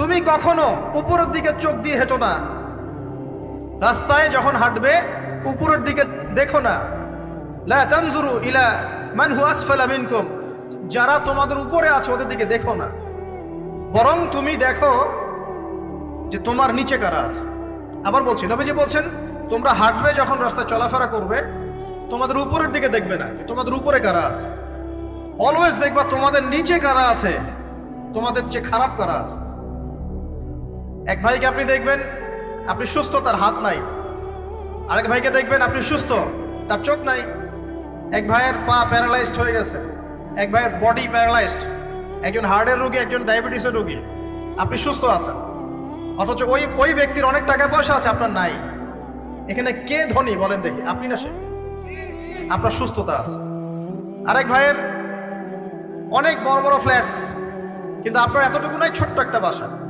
তুমি কখনো উপরের দিকে চোখ দিয়ে হেঁটো না। রাস্তায় যখন হাঁটবে, উপরের দিকে দেখো না। ইলা মান যারা তোমাদের উপরে আছে, ওদের দিকে দেখো না। বরং তুমি দেখো যে তোমার নিচে কারা আছে। আবার বলছি, নবীজি বলছেন, তোমরা হাঁটবে যখন রাস্তায় চলাফেরা করবে, তোমাদের উপরের দিকে দেখবে না যে তোমাদের উপরে কারা আছে। অলওয়েজ দেখবা তোমাদের নিচে কারা আছে, তোমাদের চেয়ে খারাপ কারা আছে। এক ভাইকে আপনি দেখবেন, আপনি সুস্থ, তার হাত নাই। আরেক ভাইকে দেখবেন, আপনি সুস্থ, তার চোখ নাই। এক ভাইয়ের পা প্যারালাইজড হয়ে গেছে। এক ভাইয়ের বডি প্যারালাইজড। একজন হার্টের রোগী, একজন ডায়াবেটিসের রোগী। আপনি সুস্থ আছেন। অথচ ওই ওই ব্যক্তির অনেক টাকা পয়সা আছে, আপনার নাই। এখানে কে ধনী বলেন দেখি, আপনি না সে? আপনার সুস্থতা আছে। আরেক ভাইয়ের অনেক বড় বড় ফ্ল্যাটস, কিন্তু আপনার এতটুকু নাই, ছোট্ট একটা বাসা।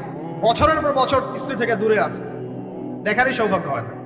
বছরের পর বছর স্ত্রী থেকে দূরে আছে। দেখারই সৌভাগ্য হয় না।